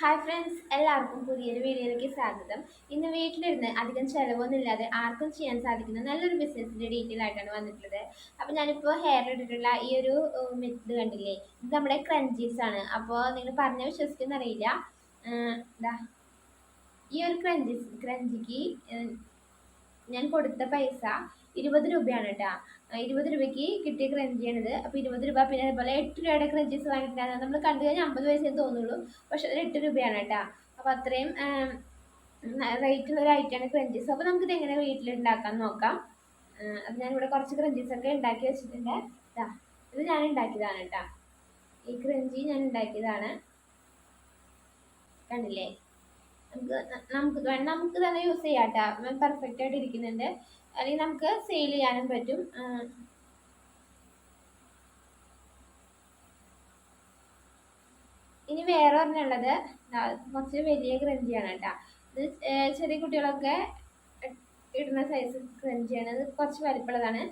Hi friends എല്ലാവർക്കും പുതിയൊരു വീഡിയോയിലേക്ക് സ്വാഗതം. ഇന്ന് വീട്ടിലിരുന്ന് അധികം ചിലവൊന്നുമില്ലാതെ ആർക്കും ചെയ്യാൻ സാധിക്കുന്ന നല്ലൊരു ബിസിനസ്സിന്റെ ഡീറ്റെയിൽ ആയിട്ടാണ് വന്നിട്ടുള്ളത്. അപ്പോൾ ഞാനിപ്പോൾ ഹെയർ ഇട്ടിട്ടുള്ള ഈ ഒരു മെത്തേഡ് കണ്ടില്ലേ? ഇത് നമ്മുടെ ക്രഞ്ചീസ് ആണ്. അപ്പോൾ നിങ്ങൾ പറഞ്ഞ വിശ്വസിക്കുന്ന അറിയില്ല ഈ ഒരു ക്രഞ്ചീസ് ക്രഞ്ചിക്ക് ഞാൻ കൊടുത്ത പൈസ ഇരുപത് രൂപയാണ് കേട്ടോ. ഇരുപത് രൂപയ്ക്ക് കിട്ടിയ ക്രഞ്ചിയാണിത് അപ്പോൾ ഇരുപത് രൂപ പിന്നെ അതുപോലെ എട്ട് രൂപയുടെ ക്രഞ്ചീസ് വാങ്ങിയിട്ടുണ്ടായിരുന്നു നമ്മൾ കണ്ടു കഴിഞ്ഞാൽ അമ്പത് പൈസയെ തോന്നുള്ളൂ. പക്ഷെ അത് എട്ട് രൂപയാണ് കേട്ടോ. അപ്പോൾ അത്രയും റേറ്റ് ഉള്ള ഒരു ഐറ്റമാണ് ക്രഞ്ചീസ് അപ്പോൾ നമുക്കിത് എങ്ങനെ വീട്ടിലുണ്ടാക്കാൻ നോക്കാം. അത് ഞാനിവിടെ കുറച്ച് ക്രഞ്ചീസ് ഒക്കെ ഉണ്ടാക്കി വെച്ചിട്ടുണ്ട്. ഇതാ ഇത് ഞാൻ ഉണ്ടാക്കിയതാണ് കേട്ടോ. ഈ ക്രഞ്ചി ഞാൻ ഉണ്ടാക്കിയതാണ്. കണ്ടില്ലേ? നമുക്ക് നമുക്ക് നമുക്ക് തന്നെ യൂസ് ചെയ്യാം കേട്ടോ പെർഫെക്റ്റ് ആയിട്ട് ഇരിക്കുന്നുണ്ട്. അല്ലെങ്കിൽ നമുക്ക് സെയിൽ ചെയ്യാനും പറ്റും. ഇനി വേറെ പറഞ്ഞുള്ളത് കുറച്ച് വലിയ ക്രഞ്ചിയാണ് കേട്ടോ. ഇത് ചെറിയ കുട്ടികളൊക്കെ ഇടുന്ന സൈസ് ക്രഞ്ചിയാണ് ഇത് കുറച്ച് വലിപ്പമുള്ളതാണ്.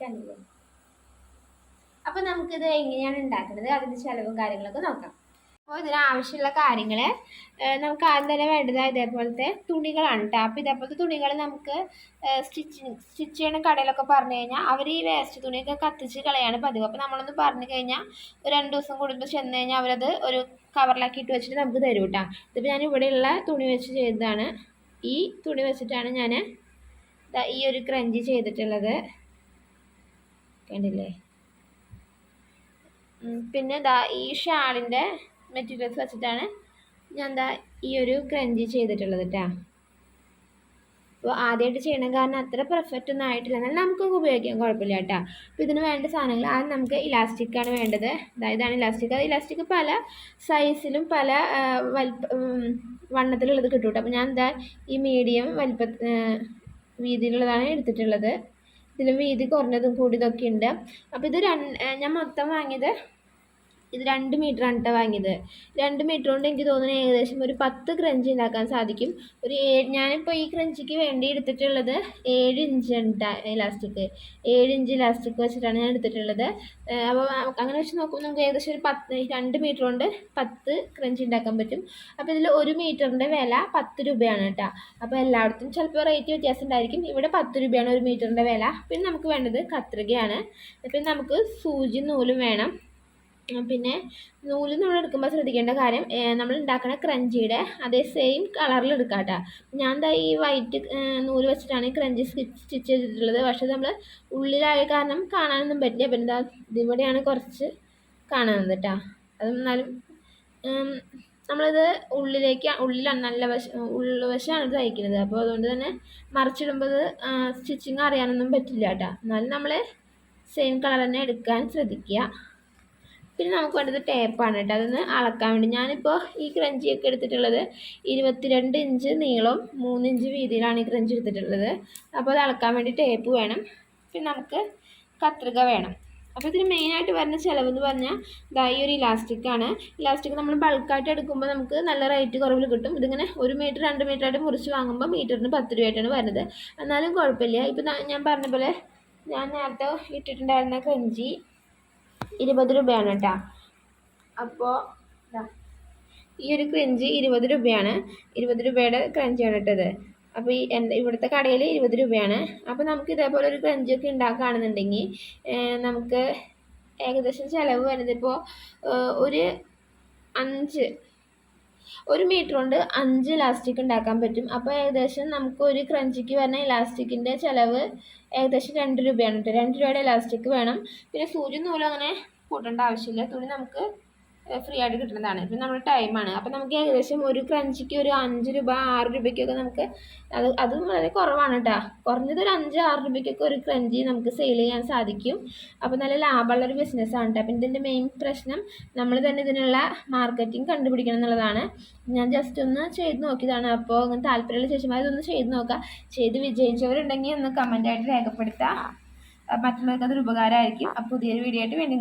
കണ്ടില്ലേ? അപ്പം നമുക്കിത് എങ്ങനെയാണ് ഉണ്ടാക്കുന്നത്? അതിന്റെ ചിലവും കാര്യങ്ങളൊക്കെ നോക്കാം. അപ്പോൾ ഇതിനാവശ്യമുള്ള കാര്യങ്ങൾ നമുക്ക് ആദ്യം തന്നെ വേണ്ടത് ഇതേപോലത്തെ തുണികളാണ് കേട്ടോ അപ്പോൾ ഇതേപോലത്തെ തുണികൾ നമുക്ക് സ്റ്റിച്ചിങ് സ്റ്റിച്ച് ചെയ്യണ കടയിലൊക്കെ പറഞ്ഞു കഴിഞ്ഞാൽ അവർ ഈ വേസ്റ്റ് തുണിയൊക്കെ കത്തിച്ച് കളയാണ് പതിവ്. അപ്പോൾ നമ്മളൊന്ന് പറഞ്ഞു കഴിഞ്ഞാൽ ഒരു രണ്ട് ദിവസം കൂടുമ്പോൾ ചെന്ന് കഴിഞ്ഞാൽ അവരത് ഒരു കവറിലാക്കി ഇട്ട് വെച്ചിട്ട് നമുക്ക് തരും കേട്ടോ ഇതിപ്പോൾ ഞാൻ ഇവിടെയുള്ള തുണി വെച്ച് ചെയ്തതാണ്. ഈ തുണി വെച്ചിട്ടാണ് ഞാൻ ഈ ഒരു ക്രഞ്ച് ചെയ്തിട്ടുള്ളത്. കണ്ടില്ലേ? പിന്നെ ഈ ഷാളിന്റെ മെറ്റീരിയൽസ് വെച്ചിട്ടാണ് ഞാൻ എന്താ ഈ ഒരു ക്രഞ്ചി ചെയ്തിട്ടുള്ളത് കേട്ടോ അപ്പോൾ ആദ്യമായിട്ട് ചെയ്യണം കാരണം അത്ര പെർഫെക്റ്റ് ഒന്നും ആയിട്ടില്ല. എന്നാൽ നമുക്കൊക്കെ ഉപയോഗിക്കാം കുഴപ്പമില്ല കേട്ടോ അപ്പോൾ ഇതിന് വേണ്ട സാധനങ്ങൾ ആദ്യം നമുക്ക് ഇലാസ്റ്റിക്കാണ് വേണ്ടത്. ഇതാണ് ഇലാസ്റ്റിക് അത് ഇലാസ്റ്റിക് പല സൈസിലും പല വലിപ്പ വണ്ണത്തിലുള്ളത് കിട്ടും കേട്ടോ അപ്പോൾ ഞാൻ എന്താ ഈ മീഡിയം വലിപ്പ വീതിയിലുള്ളതാണ് എടുത്തിട്ടുള്ളത്. ഇതിലും വീതി കുറഞ്ഞതും കൂടിയതൊക്കെ ഉണ്ട്. അപ്പോൾ ഇത് രണ്ട് ഞാൻ മൊത്തം വാങ്ങിയത് ഇത് രണ്ട് മീറ്ററാണ് കേട്ടോ വാങ്ങിയത്. രണ്ട് മീറ്റർ കൊണ്ട് എനിക്ക് തോന്നുന്നു ഏകദേശം ഒരു പത്ത് ക്രഞ്ച് ഉണ്ടാക്കാൻ സാധിക്കും. ഒരു ഞാനിപ്പോൾ ഈ ക്രഞ്ചിക്ക് വേണ്ടി എടുത്തിട്ടുള്ളത് ഏഴ് ഇഞ്ച് ഇലാസ്റ്റിക് ഏഴ് ഇഞ്ച് ഇലാസ്റ്റിക് വെച്ചിട്ടാണ് ഞാൻ എടുത്തിട്ടുള്ളത്. അപ്പോൾ അങ്ങനെ വെച്ച് നോക്കുമ്പോൾ നമുക്ക് ഏകദേശം ഒരു പത്ത് രണ്ട് മീറ്റർ കൊണ്ട് പത്ത് ക്രഞ്ച് ഉണ്ടാക്കാൻ പറ്റും. അപ്പോൾ ഇതിൽ ഒരു മീറ്ററിന്റെ വില പത്ത് രൂപയാണ് കേട്ടോ അപ്പോൾ എല്ലായിടത്തും ചിലപ്പോൾ റേറ്റ് വ്യത്യാസം ഉണ്ടായിരിക്കും ഇവിടെ പത്ത് രൂപയാണ് ഒരു മീറ്ററിന്റെ വില. പിന്നെ നമുക്ക് വേണ്ടത് കത്രികയാണ്. പിന്നെ നമുക്ക് സൂചി നൂലും വേണം. പിന്നെ നൂൽ നമ്മൾ എടുക്കുമ്പോൾ ശ്രദ്ധിക്കേണ്ട കാര്യം നമ്മൾ ഉണ്ടാക്കുന്ന ക്രഞ്ചിയുടെ അതേ സെയിം കളറിൽ എടുക്കുക കേട്ടോ ഞാൻ എന്താ ഈ വൈറ്റ് നൂൽ വെച്ചിട്ടാണ് ഈ ക്രഞ്ചി സ്റ്റിച്ച് ചെയ്തിട്ടുള്ളത്. പക്ഷേ നമ്മൾ ഉള്ളിലായ കാരണം കാണാനൊന്നും പറ്റില്ല. പിന്നെ എന്താ ഇതിവിടെയാണ് കുറച്ച് കാണുന്നത് കേട്ടോ അത് എന്നാലും നമ്മളിത് ഉള്ളിലേക്ക് ഉള്ളിലാണ് നല്ല വശം ഉൾവശമാണ് തയ്ക്കുന്നത്. അപ്പോൾ അതുകൊണ്ട് തന്നെ മറിച്ചിടുമ്പോൾ സ്റ്റിച്ചിങ് അറിയാനൊന്നും പറ്റില്ല കേട്ടോ എന്നാലും നമ്മൾ സെയിം കളർ തന്നെ എടുക്കാൻ ശ്രദ്ധിക്കുക പിന്നെ നമുക്ക് വേണ്ടത് ടേപ്പാണ് കേട്ടോ. അതൊന്ന് അളക്കാൻ വേണ്ടി. ഞാനിപ്പോൾ ഈ ക്രഞ്ചിയൊക്കെ എടുത്തിട്ടുള്ളത് ഇരുപത്തിരണ്ട് ഇഞ്ച് നീളം മൂന്ന് ഇഞ്ച് വീതിയിലാണ് ഈ ക്രഞ്ചി എടുത്തിട്ടുള്ളത്. അപ്പോൾ അത് അളക്കാൻ വേണ്ടി ടേപ്പ് വേണം. പിന്നെ നമുക്ക് കത്രിക വേണം. അപ്പോൾ ഇതിന് മെയിനായിട്ട് വരുന്ന ചിലവ് എന്ന് പറഞ്ഞാൽ ഇതാ ഈ ഒരു ഇലാസ്റ്റിക്കാണ് ഇലാസ്റ്റിക് നമ്മൾ ബൾക്കായിട്ട് എടുക്കുമ്പോൾ നമുക്ക് നല്ല റേറ്റ് കുറവിൽ കിട്ടും. ഇതിങ്ങനെ ഒരു മീറ്റർ രണ്ട് മീറ്റർ ആയിട്ട് മുറിച്ച് വാങ്ങുമ്പോൾ മീറ്ററിന് പത്ത് രൂപയായിട്ടാണ് വരുന്നത്. എന്നാലും കുഴപ്പമില്ല. ഇപ്പം ഞാൻ പറഞ്ഞ പോലെ ഞാൻ നേരത്തെ ഇട്ടിട്ടുണ്ടായിരുന്ന ക്രഞ്ചി ഇരുപത് രൂപയാണ് കേട്ടോ അപ്പോൾ ഈ ഒരു ക്രഞ്ച് ഇരുപത് രൂപയാണ്. ഇരുപത് രൂപയുടെ ക്രഞ്ചാണ് ഇട്ടത് അപ്പോൾ ഈ എന്റെ ഇവിടുത്തെ കടയിൽ ഇരുപത് രൂപയാണ്. അപ്പോൾ നമുക്ക് ഇതേപോലെ ഒരു ക്രഞ്ചൊക്കെ ഉണ്ടാക്കുകയാണെന്നുണ്ടെങ്കിൽ നമുക്ക് ഏകദേശം ചിലവ് വരുന്നത് ഇപ്പോൾ ഒരു അഞ്ച് ഒരു മീറ്റർ കൊണ്ട് അഞ്ച് ഇലാസ്റ്റിക് ഉണ്ടാക്കാൻ പറ്റും. അപ്പോൾ ഏകദേശം നമുക്ക് ഒരു ക്രഞ്ചിക്ക് വരുന്ന ഇലാസ്റ്റിക്കിന്റെ ചിലവ് ഏകദേശം രണ്ട് രൂപയാണ് കേട്ടോ രണ്ട് രൂപയുടെ ഇലാസ്റ്റിക് വേണം. പിന്നെ സൂചി നൂലും അങ്ങനെ കൂട്ടേണ്ട ആവശ്യമില്ല. തുണി നമുക്ക് ഫ്രീ ആയിട്ട് കിട്ടുന്നതാണ്. പിന്നെ നമ്മുടെ ടൈമാണ് അപ്പം നമുക്ക് ഏകദേശം ഒരു ക്രഞ്ചിക്ക് ഒരു അഞ്ച് രൂപ ആറ് രൂപയ്ക്കൊക്കെ നമുക്ക് അത് അതും വളരെ കുറവാണ് കേട്ടോ കുറഞ്ഞത് ഒരു അഞ്ച് ആറ് രൂപയ്ക്കൊക്കെ ഒരു ക്രഞ്ചി നമുക്ക് സെയിൽ ചെയ്യാൻ സാധിക്കും. അപ്പോൾ നല്ല ലാഭമുള്ള ഒരു ബിസിനസ്സാണ് കേട്ടോ അപ്പം ഇതിന്റെ മെയിൻ പ്രശ്നം നമ്മൾ തന്നെ ഇതിനുള്ള മാർക്കറ്റിംഗ് കണ്ടുപിടിക്കണം എന്നുള്ളതാണ്. ഞാൻ ജസ്റ്റ് ഒന്ന് ചെയ്ത് നോക്കിയതാണ്. അപ്പോൾ അങ്ങനെ താല്പര്യമുള്ള ചേച്ചിമാർ ഇതൊന്ന് ചെയ്ത് നോക്കുക ചെയ്ത് വിജയിച്ചവരുണ്ടെങ്കിൽ ഒന്ന് കമന്റായിട്ട് രേഖപ്പെടുത്താം. മറ്റുള്ളവർക്ക് അതൊരു ഉപകാരമായിരിക്കും. അപ്പോൾ പുതിയൊരു വീഡിയോ ആയിട്ട് വേണ്ടി